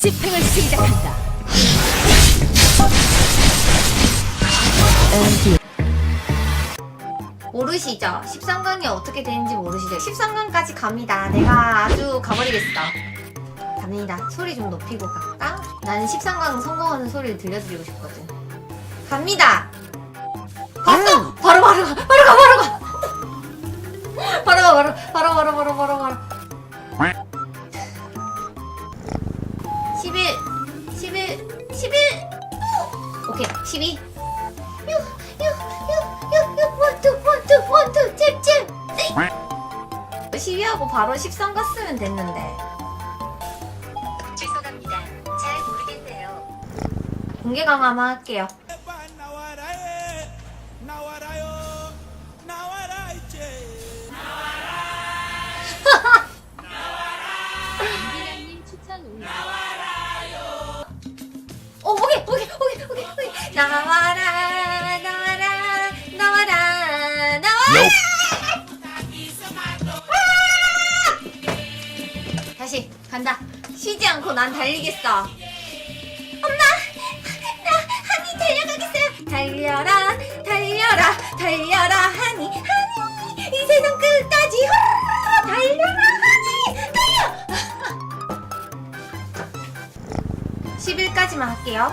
집행을 시작한다. 모르시죠? 13강이 어떻게 되는지 모르시죠? 13강까지 갑니다. 내가 아주 가버리겠어. 갑니다. 소리 좀 높이고 갈까? 나는 13강 성공하는 소리를 들려드리고 싶거든. 갑니다! 12하고 바로 13 갔으면 됐는데 죄송합니다. 잘 모르겠네요. 공개 강화만 할게요 나와라에 나와라요 나와라 이제 이기라님 추천 올려. 어 오케이 오케이 오케이 오케이 오케이 나와라 다시 간다. 쉬지 않고 난 달리겠어. 엄마! 나 한이 달려가겠어요. 달려라 달려라 달려라 한이 한이. 이 세상 끝까지. 후, 달려라 한이. 달려. 10일까지만 할게요.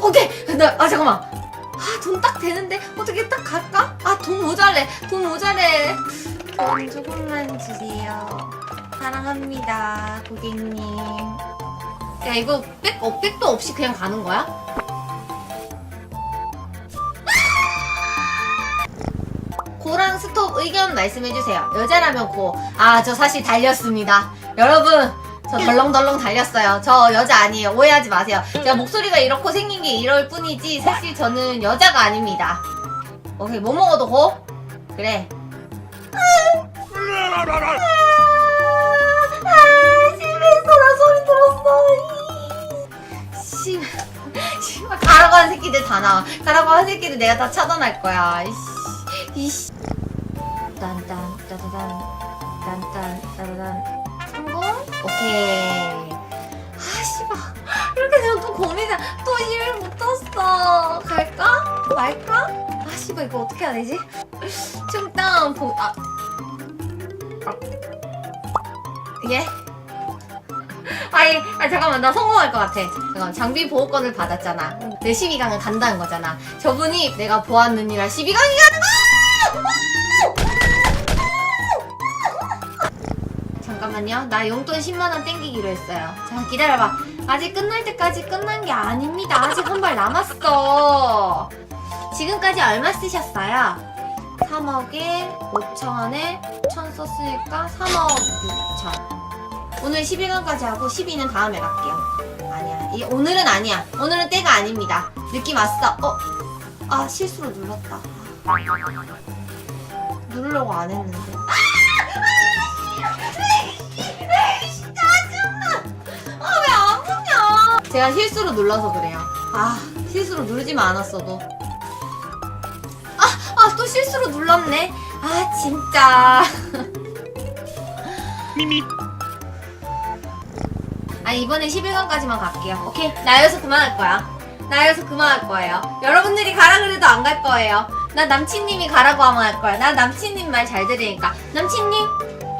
오케이. 나, 아 잠깐만. 아 돈 딱 되는데? 어떻게 딱 갈까? 아 돈 모자래. 돈 모자래. 돈 조금만 주세요 사랑합니다 고객님. 야 이거 백, 어, 백도 없이 그냥 가는 거야? 고랑 스톱 의견 말씀해주세요. 여자라면 고. 아 저 사실 달렸습니다. 여러분 저 덜렁덜렁 달렸어요. 저 여자 아니에요. 오해하지 마세요. 제가 목소리가 이렇고 생긴 게 이럴 뿐이지 사실 저는 여자가 아닙니다. 오케이 뭐 먹어도 고? 그래 나와. 가라고 한 새끼들 내가 다 차단할 거야. 이씨, 이씨. 딴딴 따다단 딴딴 따다단 성공? 오케이. 아 씨발 이렇게 되면 또 고민이야. 또 힘을 못 떴어. 갈까? 말까? 아 씨발 이거 어떻게 해야 되지? 일단 보 아. 아. 예? 아니, 아 잠깐만 나 성공할 것 같아. 잠깐 장비 보호권을 받았잖아. 내 12강은 간다는 거잖아. 저분이 내가 보았느니라 12강이 가는 거! 잠깐만요. 나 용돈 10만 원 땡기기로 했어요. 자 기다려봐. 아직 끝날 때까지 끝난 게 아닙니다. 아직 한 발 남았어. 지금까지 얼마 쓰셨어요? 3억에 5천에 1천 썼으니까 3억 6천. 오늘 11강까지 하고 12는 다음에 갈게요. 아니야. 이, 오늘은 아니야. 오늘은 때가 아닙니다. 느낌 왔어. 어? 아, 실수로 눌렀다. 누르려고 안 했는데. 아, 왜안 붙냐? 제가 실수로 눌러서 그래요. 아, 실수로 누르지만 않았어도. 아, 아, 또 실수로 눌렀네. 아, 진짜. 미미 아 이번에 11강까지만 갈게요. 오케이. 나 여기서 그만할 거야. 나 여기서 그만할 거예요. 여러분들이 가라 그래도 안 갈 거예요. 나 남친님이 가라고 하면 할 거야. 나 남친님 말 잘 들으니까. 남친님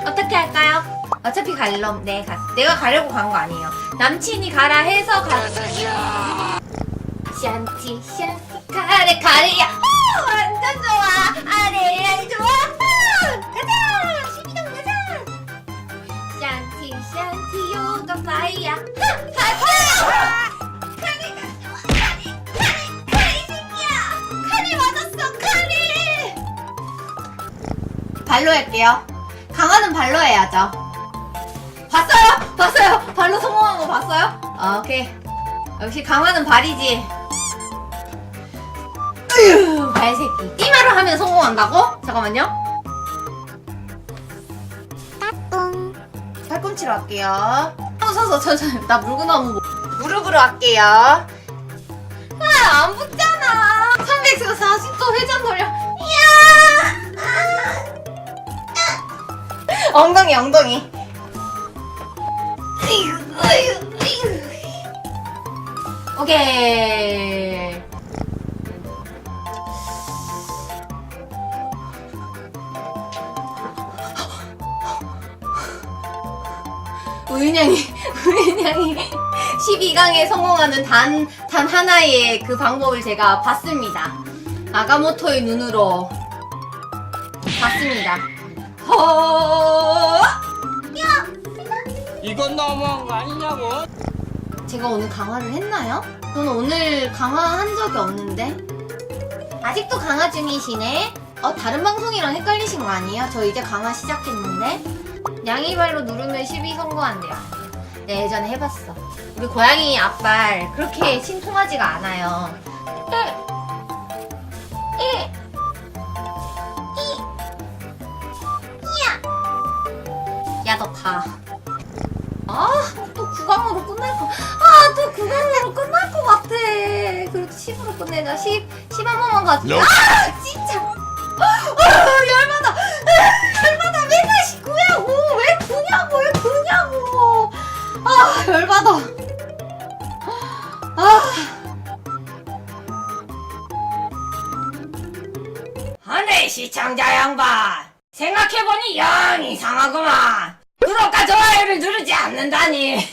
어떻게 할까요? 어차피 갈럼 네 가. 내가 가려고 간 거 아니에요. 남친이 가라 해서 가. 샨티 샨티 카레야. 오, 완전 좋아. 카리가 카리 카리 카리 이 새끼야. 카리 맞았어 카리 발로 할게요. 강화는 발로 해야죠. 봤어요? 봤어요? 발로 성공한 거 봤어요? 아, 오케이. 역시 강화는 발이지. 으유 발새끼. 띠마로 하면 성공한다고? 잠깐만요. 팔꿈치로 할게요. 서서 천천히 나 물구나무 뭐- 무릎으로 할게요. 아 안 붙잖아. 340도 회전 돌려. 이야. 아. 엉덩이 엉덩이. 오케이. 우윤양이, 우윤양이 12강에 성공하는 단, 단 하나의 그 방법을 제가 봤습니다. 아가모토의 눈으로 봤습니다. 허, 이건 너무한 거 아니냐고? 제가 오늘 강화를 했나요? 저는 오늘 강화한 적이 없는데 아직도 강화 중이시네? 어 다른 방송이랑 헷갈리신 거 아니에요? 저 이제 강화 시작했는데 양이발로 누르면 12 선고한대요 네 예전에 해봤어 우리 고양이 앞발 그렇게 신통하지가 않아요 에, 에, 이, 이야 야 너 가. 아, 또 9강으로 끝날 거. 아, 또 9강으로 끝날 것 같아. 그래도 10으로 끝내자. 10, 10한 번만 가자. 아, 진짜. 아, 시청자 양반. 생각해보니 영 이상하구만. 구독과 좋아요를 누르지 않는다니.